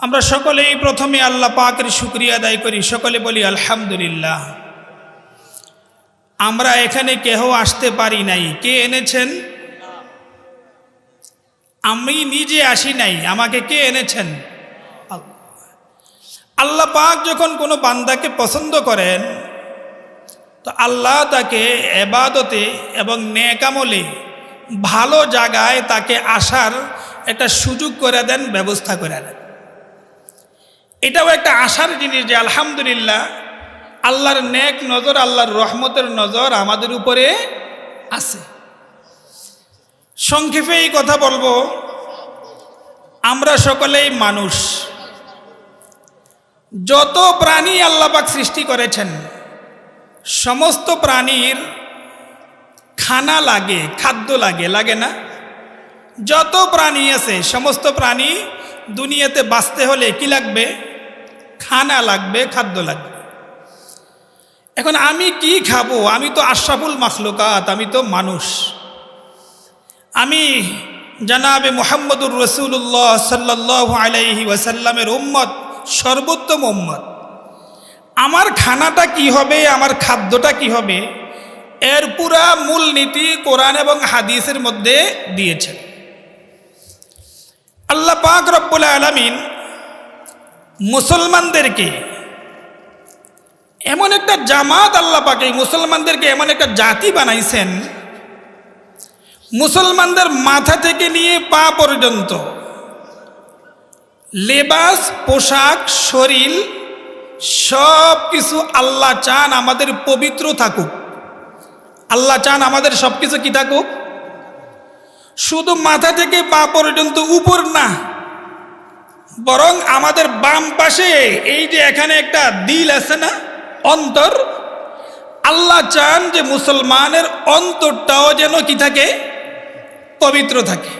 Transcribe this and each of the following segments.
আমরা সকলেই প্রথমে আল্লাহ পাকের শুক্রিয়া আদায় করি। সকলে বলি, আলহামদুলিল্লাহ। আমরা এখানে কেহ আসতে পারি নাই। কে এনেছেন? আমি নিজে আসি নাই। আমাকে কে এনেছেন? আল্লাহ। পাক যখন কোনো বান্দাকে পছন্দ করেন, তো আল্লাহ তাকে এবাদতে এবং নেকামলে ভালো জায়গায় তাকে আসার একটা সুযোগ করে দেন, ব্যবস্থা করে দেন। এটাও একটা আশার জিনিস যে আলহামদুলিল্লাহ, আল্লাহর নেক নজর, আল্লাহর রহমতের নজর আমাদের উপরে আছে। সংক্ষেপে এই কথা বলব, আমরা সকলেই মানুষ। যত প্রাণী আল্লাপাক সৃষ্টি করেছেন, সমস্ত প্রাণীর খানা লাগে, খাদ্য লাগে লাগে না? যত প্রাণী আছে, সমস্ত প্রাণী দুনিয়াতে বাঁচতে হলে কি লাগবে? খানা লাগবে, খাদ্য লাগবে। এখন আমি কি খাব? আমি তো আশরাফুল মাখলুকাত, আমি তো মানুষ। আমি জানাবে মোহাম্মদুর রসুল্লাহ সাল্লাহ আলাইহি ওয়াসাল্লামের উম্মত, সর্বোত্তম উম্মত। আমার খানাটা কি হবে? আমার খাদ্যটা কি হবে? এর পুরা মূল নীতি কোরআন এবং হাদিসের মধ্যে দিয়েছেন। আল্লাহ পাক রব্বুল আলমিন মুসলমানদেরকে এমন একটা জামাত আল্লাহ পাকে মুসলমানদেরকে এমন একটা জাতি বানাইছেন, মুসলমানদের মাথা থেকে নিয়ে পা পর্যন্ত লেবাস, পোশাক, শরীর সব কিছু আল্লাহ চান আমাদের পবিত্র থাকুক। আল্লাহ চান আমাদের সব কিছু কি থাকুক? শুধু মাথা থেকে পা পর্যন্ত উপর না, বরং আমাদের বাম পাশে এই যে এখানে একটা দিল আছে না, অন্তর, আল্লাহ চান যে মুসলমানের অন্তরটাও যেন কি থাকে? পবিত্র থাকে।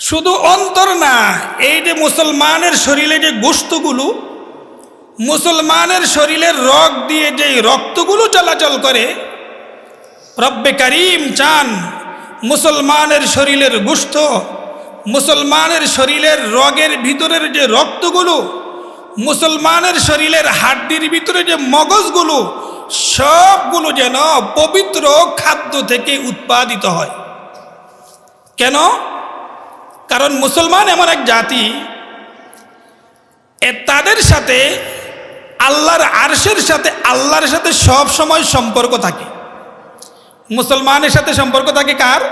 শুধু অন্তর না, এই যে মুসলমানের শরীরে যে গোস্তগুলো মুসলমানের শরীরের রগ দিয়ে যে রক্তগুলো চলাচল করে, রব্বে করিম চান মুসলমানের শরীরের গুষ্ঠ, মুসলমানের শরীরের রগের ভিতরের যে রক্তগুলো, মুসলমানের শরীরের হাড্ডির ভিতরে যে মগজগুলো, সবগুলো যেন পবিত্র খাদ্য থেকে উৎপাদিত হয়। কেন? কারণ মুসলমান এমন এক জাতি তাদের সাথে আল্লাহর আরশের সাথে আল্লাহর সাথে সব সময় সম্পর্ক থাকে। মুসলমানের সাথে সম্পর্ক থাকে কার?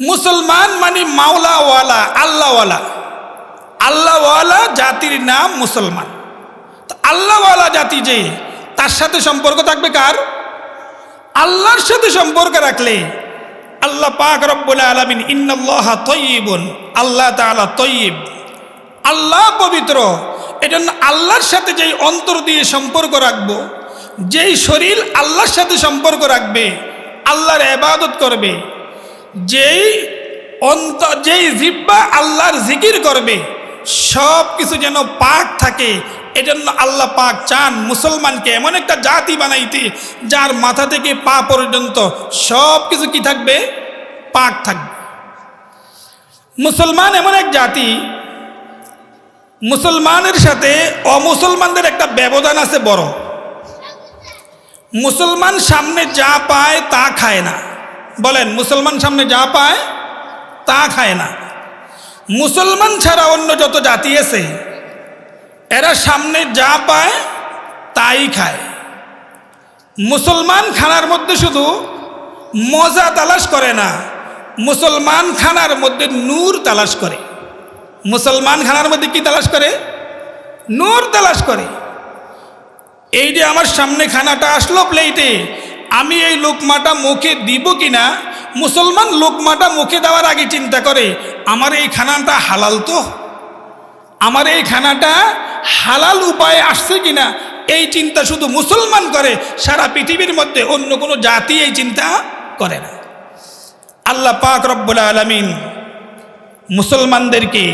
মুসলমান মানে মাওলাওয়ালা, আল্লাহওয়ালা। আল্লাহওয়ালা জাতির নাম মুসলমান। আল্লাহওয়ালা জাতি যে, তার সাথে সম্পর্ক থাকবে কার? আল্লাহর সাথে সম্পর্ক রাখলে আল্লাহ পাক রব্বুল আলমিন ইন্নাল্লাহ তৈবন আল্লাহ তালা তৈব আল্লাহ পবিত্র, এজন্য আল্লাহর সাথে যেই অন্তর দিয়ে সম্পর্ক রাখব যেই শরীর আল্লাহর সাথে সম্পর্ক রাখবে, আল্লাহর এবাদত করবে, যেই অন্ত, যেই জিব্বা আল্লাহর জিকির করবে সব কিছু যেন পাক থাকে, এজন্য আল্লাহ পাক চান মুসলমানকে এমন একটা জাতি বানাইতে, যার মাথা থেকে পা পর্যন্ত সব কিছু কি থাকবে? পাক থাকবে। মুসলমান এমন এক জাতি, মুসলমানের সাথে অমুসলমানদের একটা ব্যবধান আছে বড়। মুসলমান সামনে যা পায় তা খায় না। বলেন, মুসলমান সামনে যা পায় তা খায় না। মুসলমান ছাড়া অন্য যত জাতি আছে, এরা সামনে যা পায় তাই খায়। মুসলমান খানার মধ্যে শুধু মজা তালাশ করে না, মুসলমান খানার মধ্যে নূর তালাশ করে। মুসলমান খানার মধ্যে কি তালাশ করে? নূর তালাশ করে। এই যে আমার সামনে খানাটা আসলো প্লেটে আমি এই লোকমাটা মুখে দিব কিনা? মুসলমান লোকমাটা মুখে দেওয়ার আগে চিন্তা করে, আমার এই খানাটা হালাল তো? আমার এই খানাটা হালাল উপায়ে আসছে কিনা? এই চিন্তা শুধু মুসলমান করে, সারা পৃথিবীর মধ্যে অন্য কোনো জাতি এই চিন্তা করে না। আল্লাহ পাক রব্বুল আলমিন মুসলমানদেরকে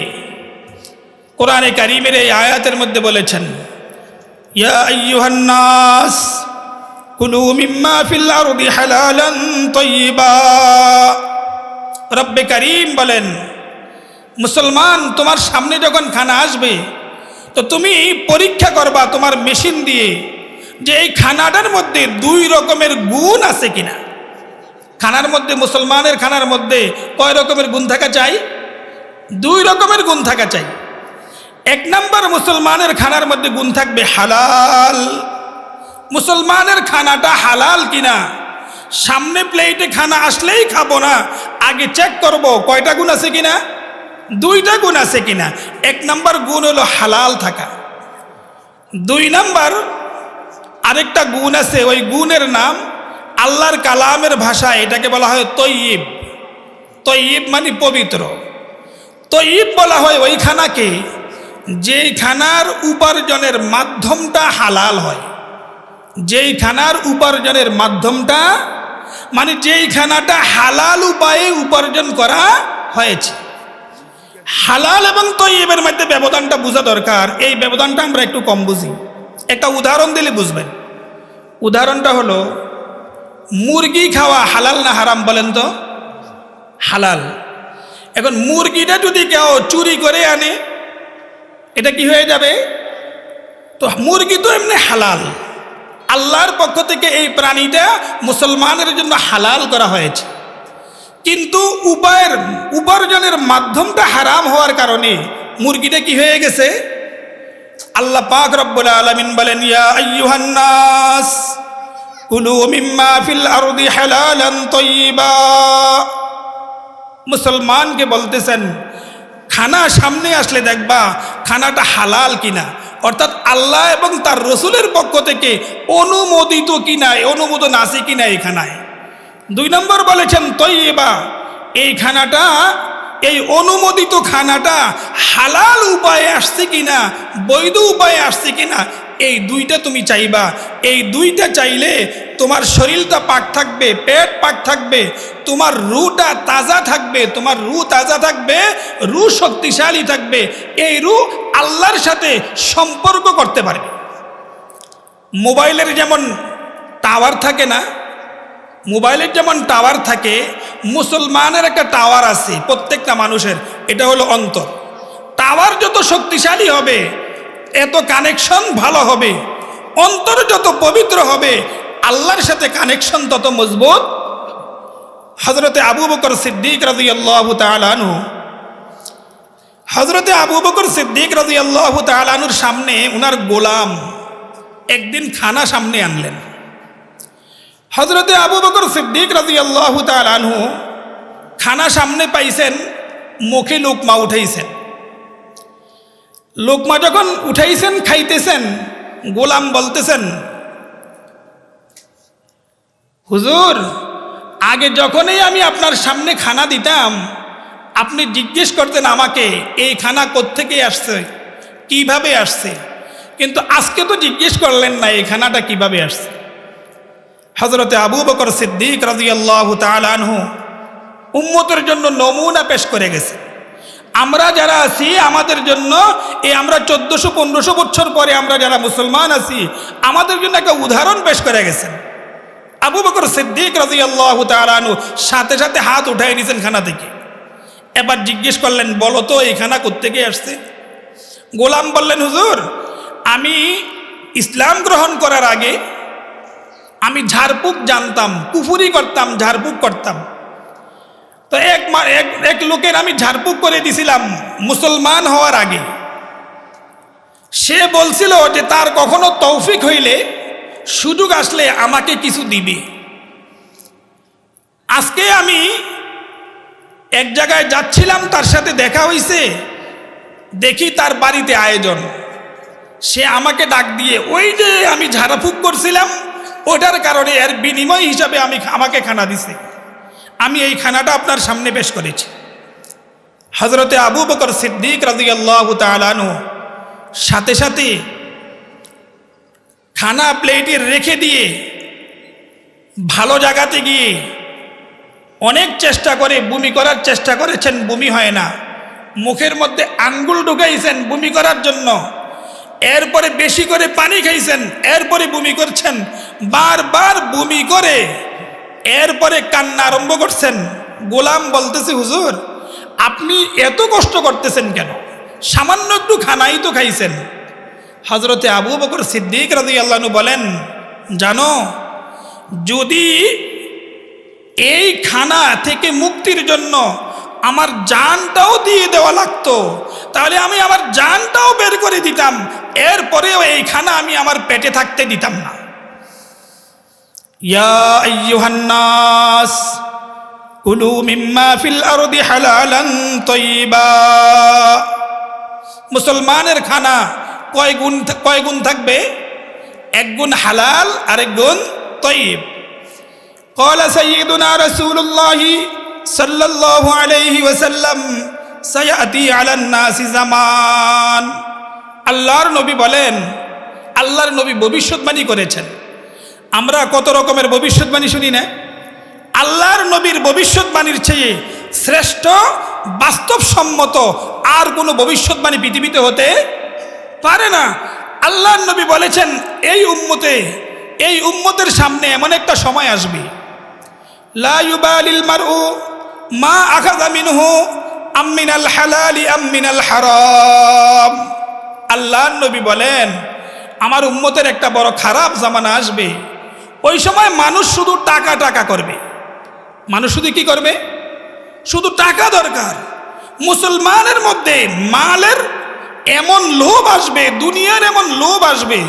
কোরআনে কারিমের এই আয়াতের মধ্যে বলেছেন ইয়া আইয়ুহান্নাস কুলু মিম্মা ফিল আরদি হালালান তাইয়্যিবা রব্বে করিম বলেন, মুসলমান, তোমার সামনে যখন খানা আসবে, তো তুমি পরীক্ষা করবা তোমার মেশিন দিয়ে যে এই খানাটার মধ্যে দুই রকমের গুণ আছে কিনা। খানার মধ্যে, মুসলমানের খানার মধ্যে কয় রকমের গুণ থাকা চাই? দুই রকমের গুণ থাকা চাই। এক নম্বর মুসলমানের খানার মধ্যে গুণ থাকবে হালাল। মুসলমানের খানাটা হালাল কিনা? সামনে প্লেটে খানা আসলেই খাব না, আগে চেক করব কয়টা গুণ আছে কিনা? দুইটা গুণ আছে কিনা? এক নম্বর গুণ হলো হালাল থাকা। দুই নম্বর, আরেকটা গুণ আছে, ওই গুণের নাম আল্লাহর কালামের ভাষা, এটাকে বলা হয় তৈয়ব। তৈয়ব মানে পবিত্র। তৈয়ব বলা হয় ওই খানাকে যেই খানার উপার্জনের মাধ্যমটা হালাল হয় যেই খানার উপার্জনের মাধ্যমটা মানে যেই খানাটা হালাল উপায়ে উপার্জন করা হয়েছে। হালাল এবং তৈবের মধ্যে ব্যবধানটা বোঝা দরকার। এই ব্যবধানটা আমরা একটু কম বুঝি। একটা উদাহরণ দিলে বুঝবেন। উদাহরণটা হলো, মুরগি খাওয়া হালাল না হারাম বলেন তো? হালাল। এখন মুরগিটা যদি কেউ চুরি করে আনে এটা কি হয়ে যাবে? তো মুরগি তো এমনি হালাল। আল্লাহর পক্ষ থেকে এই প্রাণীটা মুসলমানের জন্য হালাল করা হয়েছে। কিন্তু উপায়ের, উপার্জনের মাধ্যমটা হারাম হওয়ার কারণে মুরগিটা কি হয়ে গেছে? আল্লাহ পাক রব্বুল আলামিন বলেন, ইয়া আইয়ুহান্নাস কুলু মিম্মা ফিল আরদি হালালান তাইয়্যিবা মুসলমানকে বলতেছেন খানা সামনে আসলে দেখবা খানাটা হালাল কিনা। অর্থাৎ আল্লাহ এবং তার রসুলের পক্ষ থেকে অনুমোদিত কিনা অনুমোদন আছে কিনা এই খানায়। দুই নম্বর বলেছেন তৈবা এই খানাটা, এই অনুমোদিত খানাটা হালাল উপায়ে আসছে কিনা, বৈধ উপায়ে আসছে কিনা এই দুইটা তুমি চাইবা। এই দুইটা চাইলে তোমার শরীরটা পাক থাকবে, পেট পাক থাকবে, তোমার রুটা তাজা থাকবে, তোমার রু তাজা থাকবে, রু শক্তিশালী থাকবে। এই রু আল্লাহর সাথে সম্পর্ক করতে পারবে। মোবাইলের যেমন টাওয়ার থাকে না, মোবাইলের যেমন টাওয়ার থাকে, মুসলমানের একটা টাওয়ার আছে প্রত্যেকটা মানুষের, এটা হলো অন্তর। টাওয়ার যত শক্তিশালী হবে এত কানেকশন ভালো হবে। অন্তর যত পবিত্র হবে, আল্লাহর সাথে কানেকশন তত মজবুত হজরতে আবু বকর সিদ্দিক রাজি আল্লাহ তালু হজরতে আবু বকর সিদ্দিক রাজি আল্লাহ তালুর সামনে উনার গোলাম একদিন খানা সামনে আনলেন। হজরতে আবু বকর সিদ্দিক রাজি আল্লাহ আনহু খানা সামনে পাইছেন, মুখে লোকমা উঠাইছেন। লোকমা যখন উঠাইছেন, খাইতেছেন, গোলাম বলতেছেন, হুজুর, আগে যখনই আমি আপনার সামনে খানা দিতাম, আপনি জিজ্ঞেস করতেন আমাকে, এই খানা কোত্থেকে আসছে, কীভাবে আসছে? কিন্তু আজকে তো জিজ্ঞেস করলেন না, এই খানাটা কীভাবে আসছে? হজরতে আবু বকর সিদ্দিক রাজিয়াল্লাহ তালহু উম্মতের জন্য নমুনা পেশ করে গেছে। আমরা যারা আছি, আমাদের জন্য এই আমরা চোদ্দোশো, পনেরোশো বছর পরে আমরা যারা মুসলমান আছি, আমাদের জন্য একটা উদাহরণ পেশ করে গেছেন। আবু বকর সিদ্দিক রাজিয়াল্লাহ তালহু সাথে সাথে হাত উঠাই নিয়েছেন খানা থেকে। এবার জিজ্ঞেস করলেন, বলো তো, এই খানা কোত্থেকে আসছে? গোলাম বললেন, হুজুর, আমি ইসলাম গ্রহণ করার আগে আমি ঝাড়পুক জানতাম, কুফুরি করতাম ঝাড়পুক করতাম। তো এক এক লোকের আমি ঝাড়পুক করে দিছিলাম মুসলমান হওয়ার আগে। সে বলছিল যে তার কখনো তৌফিক হইলে সুযোগ আসলে আমাকে কিছু দিবে। আজকে আমি এক জায়গায় যাচ্ছিলাম, তার সাথে দেখা হইছে, দেখি তার বাড়িতে আয়োজন। সে আমাকে ডাক দিয়ে, ওই যে আমি ঝাড়াফুক করছিলাম, ওটার কারণে এর বিনিময় হিসাবে আমি আমাকে খানা দিছে। আমি এই খানাটা আপনার সামনে পেশ করেছি। হজরতে আবু বকর সিদ্দিক রাজি আল্লাহ তালানু সাথে সাথে খানা প্লেটে রেখে দিয়ে ভালো জায়গাতে গিয়ে অনেক চেষ্টা করে, বমি করার চেষ্টা করেছেন, বমি হয় না। মুখের মধ্যে আঙ্গুল ঢুকাইছেন বমি করার জন্য। এরপরে বেশি করে পানি খাইছেন, এরপরে বমি করছেন। বারবার বমি করে এরপরে কান্না আরম্ভ করছেন, গোলাম বলতেছে, হুজুর, আপনি এত কষ্ট করতেছেন কেন? সামান্য একটু খানাই তো খাইছেন। হজরতে আবু বকর সিদ্দিক রাজি আল্লাহনু বলেন, জানো, যদি এই খানা থেকে মুক্তির জন্য আমার জানটাও দিয়ে দেওয়া লাগতো, তাহলে আমি আমার জানটাও বের করে দিতাম। এরপরেও এই খানা আমি আমার পেটে থাকতে দিতাম না। ইয়া আইয়ুহান্নাস কুলু মিম্মা ফিল আরদি হালালান তৈবা মুসলমানের খানা কয় গুণ কয় গুণ থাকবে এক গুণ হালাল আরেক গুণ তৈব قال سيدنا رسول الله صلى الله عليه وسلم سيأتي على الناس زمان আল্লাহর নবী বলেন আল্লাহর নবী ভবিষ্যৎবাণী করেছেন আমরা কত রকমের ভবিষ্যৎবাণী শুনি না? আল্লাহর নবীর ভবিষ্যৎবাণীর চেয়ে শ্রেষ্ঠ, বাস্তবসম্মত আর কোনো ভবিষ্যৎবাণী পৃথিবীতে হতে পারে না। আল্লাহর নবী বলেছেন, এই উম্মতে, এই উম্মতের সামনে এমন একটা সময় আসবে। লা ইউবালিল মারউ মা আল্লাহর নবী বলেন, আমার উম্মতের একটা বড় খারাপ জামানা আসবে। ওই সময় মানুষ শুধু টাকা টাকা করবে। মানুষ শুধু কি করবে? শুধু টাকা দরকার। মুসলমানের মধ্যে মালের এমন লোভ আসবে, দুনিয়ার এমন লোভ আসবে,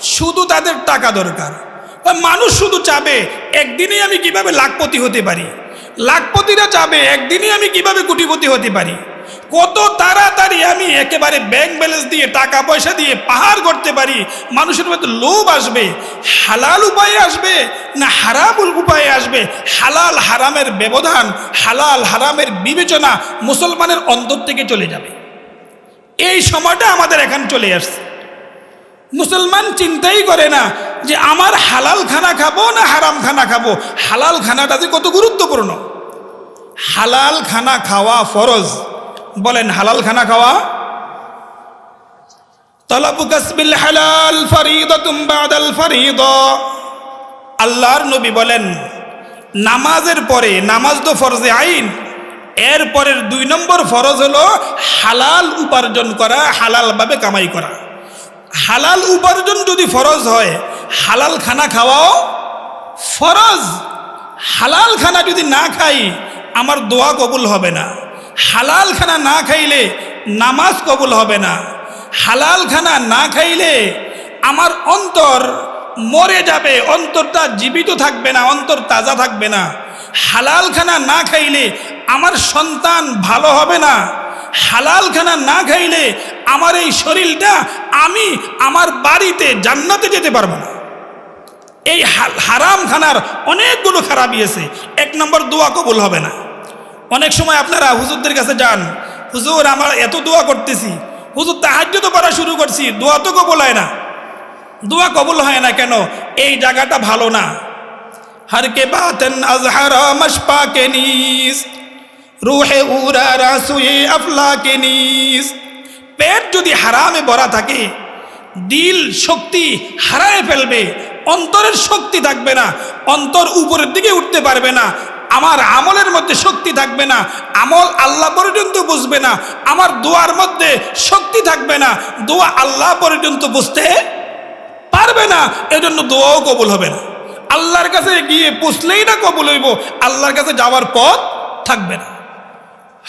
শুধু তাদের টাকা দরকার। মানুষ শুধু চাবে, একদিনেই আমি কীভাবে লাখপতি হতে পারি? লাখপতিরা চাবে, একদিনই আমি কীভাবে কোটিপতি হতে পারি? কত তাড়াতাড়ি আমি একেবারে ব্যাংক ব্যালেন্স দিয়ে টাকা পয়সা দিয়ে পাহাড় করতে পারি, মানুষের মধ্যে লোভ আসবে, হালাল উপায়ে আসবে, না হারাম উপায়ে আসবে? হালাল হারামের ব্যবধান, হালাল হারামের বিবেচনা মুসলমানের অন্তর থেকে চলে যাবে। এই সময়টা আমাদের এখন চলে আসছে। মুসলমান চিন্তাই করে না যে আমার হালাল খানা খাব না হারাম খানা খাব। হালাল খানাটা যে কত গুরুত্বপূর্ণ। হালাল খানা খাওয়া ফরজ। বলেন, হালাল খানা খাওয়া? তলাবু কাসবিল হালাল ফরিদাতুম বাদাল ফরিদা। আল্লাহর নবী বলেন, নামাজের পরে, নামাজ তো ফরজে আইন, এর পরের দুই নম্বর ফরজ হলো হালাল উপার্জন করা, হালালভাবে কামাই করা। হালাল উপার্জন যদি ফরজ হয়, হালাল খানা খাওয়াও ফরজ। হালাল খানা যদি না খাই, আমার দোয়া কবুল হবে না। হালাল খানা না খাইলে নামাজ কবুল হবে না। হালাল খানা না খাইলে আমার অন্তর মরে যাবে, অন্তরটা জীবিত থাকবে না, অন্তর তাজা থাকবে না। হালাল খানা না খাইলে আমার সন্তান ভালো হবে না। হালাল খানা না খাইলে আমার এই শরীরটা আমি আমার বাড়িতে, জান্নাতে যেতে পারব না। এই হারাম খানার অনেকগুলো খারাপই আছে এক নম্বর, দোয়া কবুল হবে না। অনেক সময় আপনারা হুজুরদের কাছে যান, হুজুর, আমার এত দোয়া করতেছি, হুজুর তাহাজ্য তো করা শুরু করছি, দোয়া তো কবুল হয় না। দোয়া কবুল হয় না কেন? এই জায়গাটা ভালো না। হর কে বাতেন আজহারা কে উরা রাসুয়ে আফলা পেট যদি হারামে ভরা থাকে, দিল শক্তি হারায় ফেলবে, অন্তরের শক্তি থাকবে না, অন্তর উপরের দিকে উঠতে পারবে না। আমার আমলের মধ্যে শক্তি থাকবে না, আমল আল্লাহ পর্যন্ত বুঝবে না, আমার দোয়ার মধ্যে শক্তি থাকবে না, দোয়া আল্লাহ পর্যন্ত বুঝতে পারবে না, এজন্য দোয়াও কবুল হবে না। আল্লাহর কাছে গিয়ে পুষলেই না কবুল হইব, আল্লাহর কাছে যাওয়ার পথ থাকবে না।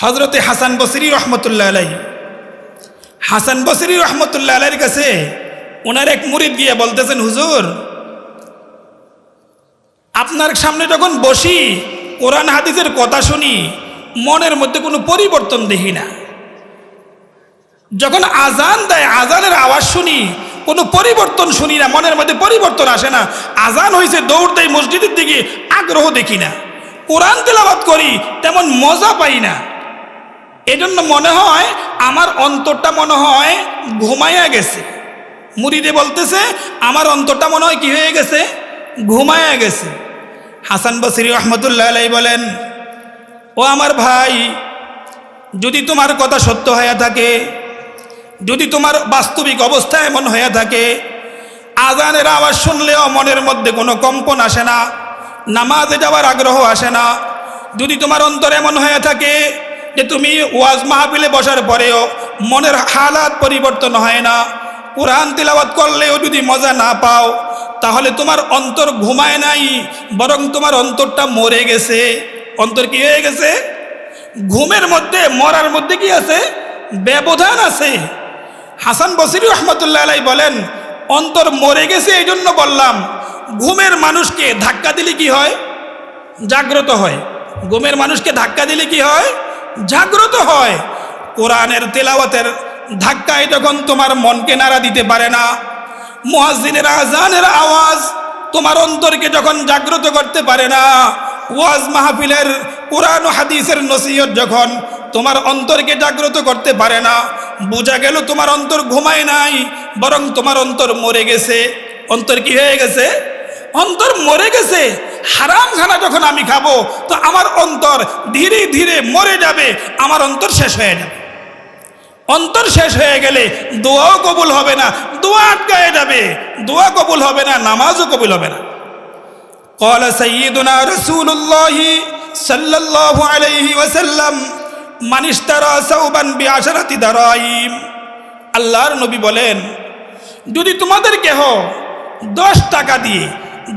হজরতে হাসান বসরি রহমতুল্লাহ আলাই হাসান বসরি রহমতুল্লাহ আলাইয়ের কাছে ওনার এক মুরিদ গিয়ে বলতেছেন, হুজুর, আপনার সামনে যখন বসি কোরআন হাদিসের কথা শুনি, মনের মধ্যে কোনো পরিবর্তন দেখি না। যখন আজান দেয়, আজানের আওয়াজ শুনি, কোনো পরিবর্তন শুনি না, মনের মধ্যে পরিবর্তন আসে না। আজান হয়েছে দৌড় দেয় মসজিদের দিকে আগ্রহ দেখি না। কোরআন তেলাবাদ করি, তেমন মজা পাই না। এজন্য মনে হয়, আমার অন্তরটা মনে হয় ঘুমাইয়া গেছে। মুরিদে বলতেছে, আমার অন্তরটা মনে হয় কি হয়ে গেছে? ঘুমাইয়া গেছে। হাসান বসরি রহমতুল্লাহ আলাই বলেন, ও আমার ভাই, যদি তোমার কথা সত্য হয়ে থাকে, যদি তোমার বাস্তবিক অবস্থা এমন হয়ে থাকে, আজানের আওয়াজ শুনলেও মনের মধ্যে কোনো কম্পন আসে না, নামাজে যাওয়ার আগ্রহ আসে না। যদি তোমার অন্তর এমন হয়ে থাকে যে তুমি ওয়াজ মাহফিলে বসার পরেও মনের হালাত পরিবর্তন হয় না, কোরআন তিলাবাত করলেও যদি মজা না পাও তাহলে তোমার অন্তর ঘুমায় নাই, বরং তোমার অন্তরটা মরে গেছে। অন্তর কি হয়ে গেছে? ঘুমের মধ্যে, মরার মধ্যে কি আছে? ব্যবধান আছে। হাসান বসির রহমতুল্লাহ আলাই বলেন, অন্তর মরে গেছে এই জন্য বললাম, ঘুমের মানুষকে ধাক্কা দিলে কি হয়? জাগ্রত হয়। ঘুমের মানুষকে ধাক্কা দিলে কি হয়? জাগ্রত হয়। কোরআনের তেলাওয়াতের ধাক্কায় যখন তোমার মনকে নাড়া দিতে পারে না মুয়াজ্জিনের আজানের আওয়াজ তোমার অন্তরকে যখন জাগ্রত করতে পারে না, ওয়াজ মাহফিলের কোরআন হাদিসের নসিহত যখন তোমার অন্তরকে জাগ্রত করতে পারে না, বোঝা গেল তোমার অন্তর ঘুমায় নাই, বরং তোমার অন্তর মরে গেছে। অন্তর কি হয়ে গেছে? অন্তর মরে গেছে। হারাম খানা যখন আমি খাব, তো আমার অন্তর ধীরে ধীরে মরে যাবে, আমার অন্তর শেষ হয়ে যাবে। অন্তর শেষ হয়ে গেলে দোয়াও কবুল হবে না দোয়া আটকায় যাবে দোয়া কবুল হবে না নামাজও কবুল হবে না قال سيدنا رسول الله صلى الله عليه وسلم من اشترى ثوبا بعشرة دراهم আল্লাহর নবী বলেন যদি তোমাদের কেহ দশ টাকা দিয়ে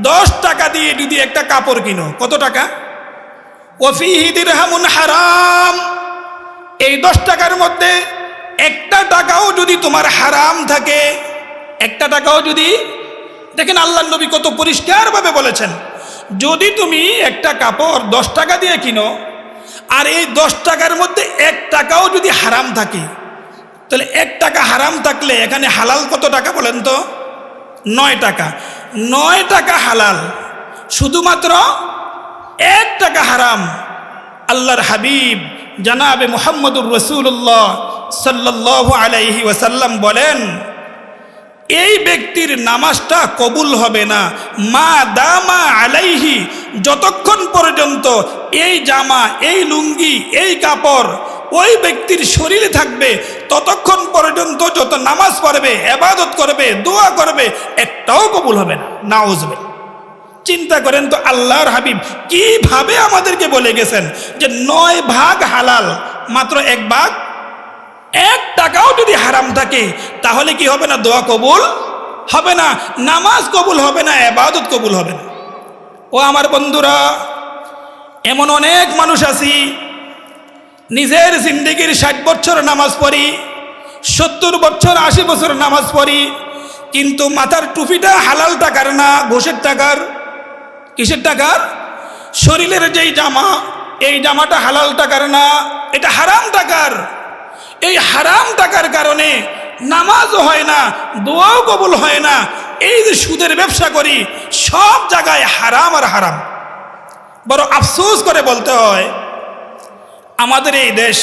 দশ টাকা দিয়ে যদি একটা কাপড় কিনো কত টাকা ওফিহি দিরহামুন হারাম এই দশ টাকার মধ্যে একটা টাকাও যদি তোমার হারাম থাকে, একটা টাকাও যদি, দেখেন আল্লাহ নবী কত পরিষ্কারভাবে বলেছেন, যদি তুমি একটা কাপড় দশ টাকা দিয়ে কিনো, আর এই দশ টাকার মধ্যে এক টাকাও যদি হারাম থাকে, তাহলে এক টাকা হারাম থাকলে এখানে হালাল কত টাকা বলেন তো? নয় টাকা। নয় টাকা হালাল, শুধুমাত্র এক টাকা হারাম। আল্লাহর হাবিব জানাবে মোহাম্মদুর রসুল্লাহ সাল্লাহ আলাইহি ওয়াসাল্লাম বলেন, এই ব্যক্তির নামাজটা কবুল হবে না। মা দামা আলাইহি, যতক্ষণ পর্যন্ত এই জামা, এই লুঙ্গি, এই কাপড় ওই ব্যক্তির শরীরে থাকবে, ততক্ষণ পর্যন্ত যত নামাজ পড়বে এবাদত করবে, দোয়া করবে, একটাও কবুল হবে না। নাউজবে চিন্তা করেন তো আল্লাহর হাবিব, কীভাবে আমাদেরকে বলে গেছেন যে নয় ভাগ হালাল, মাত্র এক ভাগ? এক টাকাও যদি হারাম থাকে, তাহলে কি হবে না দোয়া কবুল? হবে না। নামাজ কবুল হবে না, এবাদত কবুল হবে না। ও আমার বন্ধুরা, এমন অনেক মানুষ আছি, নিজের জিন্দগির ষাট বছর নামাজ পড়ি, সত্তর বছর, আশি বছর নামাজ পড়ি, কিন্তু মাথার টুপিটা হালাল টাকার না, ঘোষের টাকার? কিসের টাকার? শরীরের যেই জামা, এই জামাটা হালাল টাকার না, এটা হারাম টাকার। এই হারাম টাকার কারণে নামাজও হয় না, দোয়াও কবুল হয় না, এই যে সুদের ব্যবসা করি, সব জায়গায় হারাম আর হারাম। বড় আফসোস করে বলতে হয়, আমাদের এই দেশ,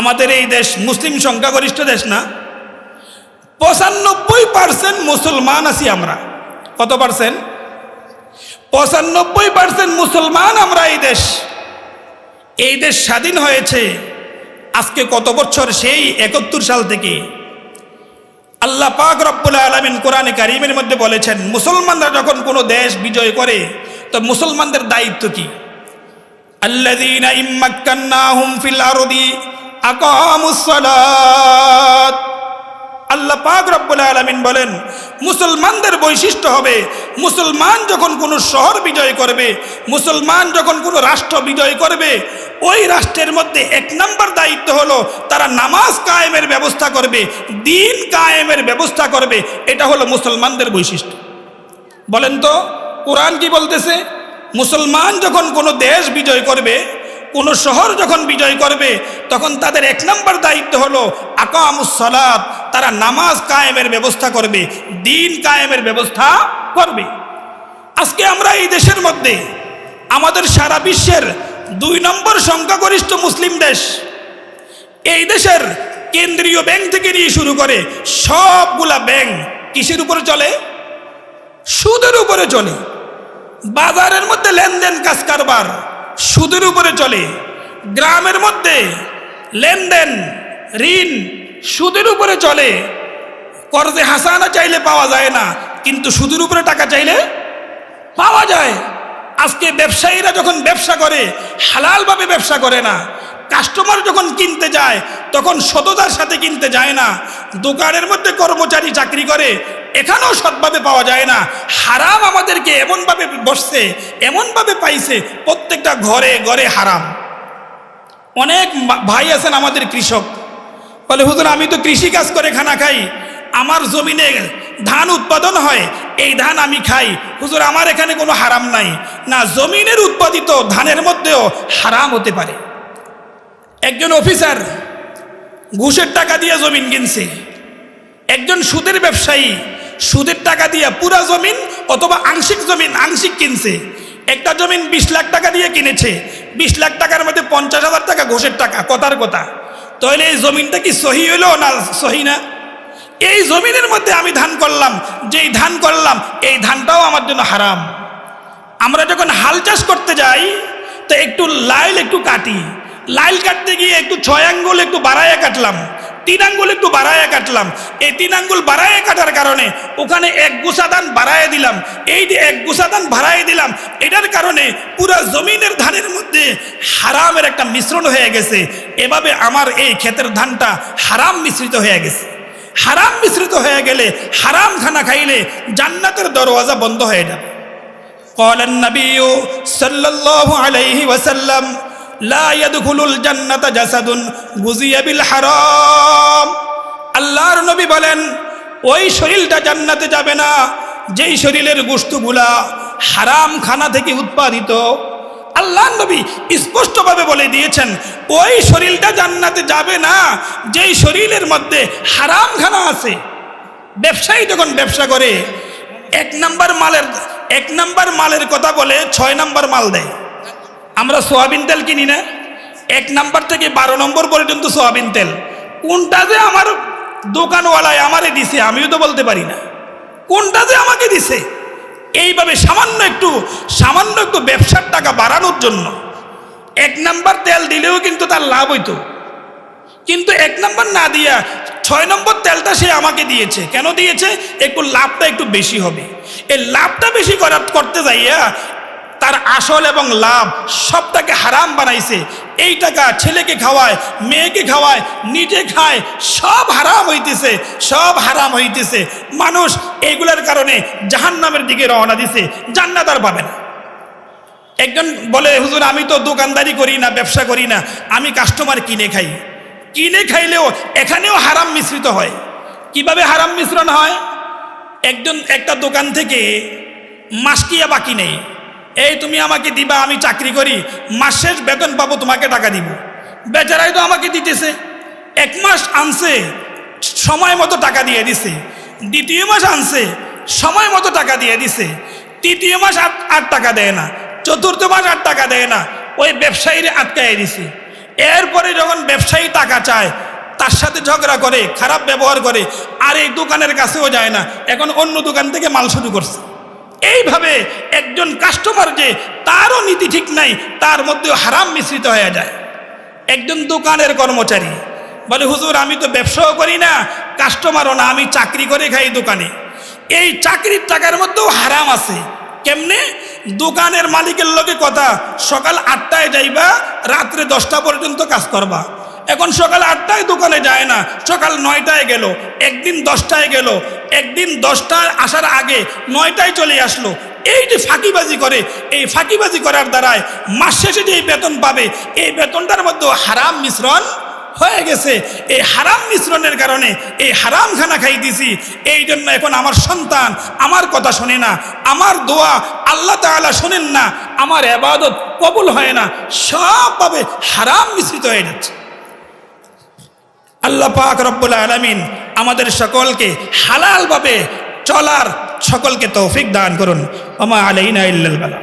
আমাদের এই দেশ মুসলিম সংখ্যাগরিষ্ঠ দেশ না, পঁচানব্বই পার্সেন্ট মুসলমান আছি আমরা। কত পার্সেন্ট পঁচানব্বই পার্সেন্ট মুসলমান আমরা এই দেশ। এই দেশ স্বাধীন হয়েছে। আজকে কত বছর সেই একাত্তর সাল থেকে আল্লাহ পাক রব্বুল আলমিন কোরআনে কারিমের মধ্যে বলেছেন, মুসলমানরা যখন কোনো দেশ বিজয় করে, তো মুসলমানদের দায়িত্ব কি? আল্লাদিন আরদি আল্লাহ পাক রব্বুল আলমিন বলেন, মুসলমানদের বৈশিষ্ট্য হবে, মুসলমান যখন কোনো শহর বিজয় করবে, মুসলমান যখন কোনো রাষ্ট্র বিজয় করবে, ওই রাষ্ট্রের মধ্যে এক নম্বর দায়িত্ব হলো তারা নামাজ কায়েমের ব্যবস্থা করবে, দিন কায়েমের ব্যবস্থা করবে, এটা হলো মুসলমানদের বৈশিষ্ট্য। বলেন তো, কোরআন কি বলতেছে? মুসলমান যখন কোনো দেশ বিজয় করবে কোনো শহর যখন বিজয় করবে, তখন তাদের এক নম্বর দায়িত্ব হলো আকামুসলাদ তারা নামাজ কায়েমের ব্যবস্থা করবে, দিন কায়েমের ব্যবস্থা করবে। আজকে আমরা এই দেশের মধ্যে, আমাদের সারা বিশ্বের দুই নম্বর সংখ্যাগরিষ্ঠ মুসলিম দেশ, এই দেশের কেন্দ্রীয় ব্যাংক থেকে নিয়ে শুরু করে সবগুলা ব্যাংক কিসের উপরে চলে? সুদের উপরে চলে। বাজারের মধ্যে লেনদেন কাজ কারবার। সুদের উপরে চলে। গ্রামের মধ্যে লেনদেন, ঋণ সুদের উপরে চলে। কর্জে হাসানা চাইলে পাওয়া যায় না, কিন্তু সুদের উপরে টাকা চাইলে পাওয়া যায়। আজকে ব্যবসায়ীরা যখন ব্যবসা করে, হালালভাবে ব্যবসা করে না কাস্টমার যখন কিনতে যায়, তখন সততার সাথে কিনতে যায় না। দোকানের মধ্যে কর্মচারী চাকরি করে, এখানেও সৎভাবে পাওয়া যায় না। হারাম আমাদেরকে এমনভাবে বসছে, এমনভাবে পাইছে, প্রত্যেকটা ঘরে ঘরে হারাম। অনেক ভাই আছেন আমাদের কৃষক। বলে, হুজুর, আমি তো কৃষি কাজ করে খানা খাই। আমার জমিনে ধান উৎপাদন হয়, এই ধান আমি খাই। হুজুর, আমার এখানে কোনো হারাম নাই। না, জমিনের উৎপাদিত ধানের মধ্যেও হারাম হতে পারে। একজন অফিসার ঘুষের টাকা দিয়ে জমিন কিনছে। একজন সুদের ব্যবসায়ী সুদের টাকা দিয়ে পুরা জমিন অথবা আংশিক জমিন আংশিক কিনছে। একটা জমিন বিশ লাখ টাকা দিয়ে কিনেছে। বিশ লাখ টাকার মধ্যে পঞ্চাশ হাজার টাকা ঘোষের টাকা, কথার কথা। তাহলে এই জমিনটা কি সহি হইল না সহি না? এই জমিনের মধ্যে আমি ধান করলাম, যেই ধান করলাম, এই ধানটাও আমার জন্য হারাম। আমরা যখন হাল চাষ করতে যাই, তো একটু লাইল একটু কাটি। লাইল কাটতে গিয়ে একটু ছয় আঙ্গুল, একটু বাড়াইয়া কাটলাম। তিন আঙ্গুল, একটু বাড়াইয়া কাটলাম। এই তিন আঙ্গুল বাড়াইয়া কাটার কারণে ওখানে এক গুসাদান বাড়াইয়া দিলাম। এই যে এক গুসাদান বাড়াইয়া দিলাম, এটার কারণে পুরো জমিনের ধানের মধ্যে হারামের একটা মিশ্রণ হয়ে গেছে। এভাবে আমার এই ক্ষেতের ধানটা হারাম মিশ্রিত হয়ে গেছে। হারাম মিশ্রিত হয়ে গেলে হারাম খানা খাইলে জান্নাতের দরওয়াজা বন্ধ হয়ে যাবে। কলান নবী সাল্লাল্লাহু আলাইহি ওয়াসাল্লাম লা ইয়াদখুলুল জান্নাতা জাসাদুন গুজিয়া বিল হারাম। আল্লাহর নবী বলেন, ওই শরীরটা জান্নাতে যাবে না। যেই শরীরের গোষ্ঠগুলা হারাম খানা থেকে উৎপাদিত। আল্লাহ নবী স্পষ্টভাবে বলে দিয়েছেন, ওই শরীরটা জান্নাতে যাবে না। যেই শরীরের মধ্যে হারাম খানা আছে। ব্যবসায়ী যখন ব্যবসা করে, এক নাম্বার মালের, এক নাম্বার মালের কথা বলে ছয় নাম্বার মাল দেয়। আমরা সোয়াবিন তেল কিনি না। এক নাম্বার থেকে বারো নম্বর পর্যন্ত সোয়াবিন তেল। কোনটা যে আমার দোকানওয়ালায় আমারে দিছে, আমিও তো বলতে পারি না। কোনটা যে আমাকে দিছে? এইভাবে সামান্য একটু সামান্য একটু ব্যবসার টাকা বাড়ানোর জন্য। এক নাম্বার তেল দিলেও কিন্তু তার লাভ হইতো। কিন্তু এক নম্বর না দিয়া ছয় নম্বর তেলটা সে আমাকে দিয়েছে। কেন দিয়েছে? একটু লাভটা একটু বেশি হবে। এই লাভটা বেশি করা করতে যাইয়া তার আসল এবং লাভ সবটাকে হারাম বানাইছে। এই টাকা ছেলেকে খাওয়ায়, মেয়েকে খাওয়ায়, নিজে খায়, সব হারাম হইতেছে, সব হারাম হইতেছে। মানুষ এইগুলোর কারণে জাহান্নামের দিকে রওনা দিছে, জান্নাত আর পাবে না। একজন বলে, হুজুর, আমি তো দোকানদারি করি না, ব্যবসা করি না, আমি কাস্টমার কিনে খাই। কিনে খাইলেও এখানেও হারাম মিশ্রিত হয়। কীভাবে হারাম মিশ্রণ হয়? একজন, একটা দোকান থেকে মাসকিয়া বাকি নেই এই তুমি আমাকে দিবা, আমি চাকরি করি। মাস শেষ বেতন পাবো, তোমাকে টাকা দিব। বেচারাই তো আমাকে দিতেছে। এক মাস আনছে, সময় মতো টাকা দিয়ে দিছে। দ্বিতীয় মাস আনছে, সময় মতো টাকা দিয়ে দিছে। তৃতীয় মাস আট আট টাকা দেয় না। চতুর্থ মাস আট টাকা দেয় না। ওই ব্যবসায়ীরে আটকায় দিছে। এরপরে যখন ব্যবসায়ী টাকা চায়, তার সাথে ঝগড়া করে, খারাপ ব্যবহার করে, আর এই দোকানের কাছেও যায় না। এখন অন্য দোকান থেকে মাল শুরু করছে। এইভাবে একজন কাস্টমার যে তারও নীতি ঠিক নাই, তার মধ্যেও হারাম মিশ্রিত হয়ে যায়। একজন দোকানের কর্মচারী বলে, হুজুর, আমি তো ব্যবসাও করি না কাস্টমারও না, আমি চাকরি করে খাই দোকানে। এই চাকরির টাকার মধ্যেও হারাম আছে। কেমনে? দোকানের মালিকের লোকে কথা, সকাল আটটায় যাইবা, রাত্রে দশটা পর্যন্ত কাজ করবা। এখন সকাল আটটায় দোকানে যায় না, সকাল নয়টায় গেল, একদিন দশটায় গেল, একদিন দশটায় আসার আগে নয়টায় চলে আসলো। এই যে ফাঁকিবাজি করে, এই ফাঁকিবাজি করার দ্বারায় মাস শেষে যে বেতন পাবে, এই বেতনটার মধ্যে হারাম মিশ্রণ হয়ে গেছে। এই হারাম মিশ্রণের কারণে এই হারাম খানা খাইতেছি। এই জন্য এখন আমার সন্তান আমার কথা শোনে না, আমার দোয়া আল্লাহ তাআলা শোনেন না, আমার এবাদত কবুল হয় না, সবভাবে হারাম মিশ্রিত হয়ে যাচ্ছে। আল্লাহ পাক রব্বুল আলমিন আমাদের সকলকে হালালভাবে চলার সকলকে তৌফিক দান করুন। ওমা আলাইনা ইল্লাল বালা।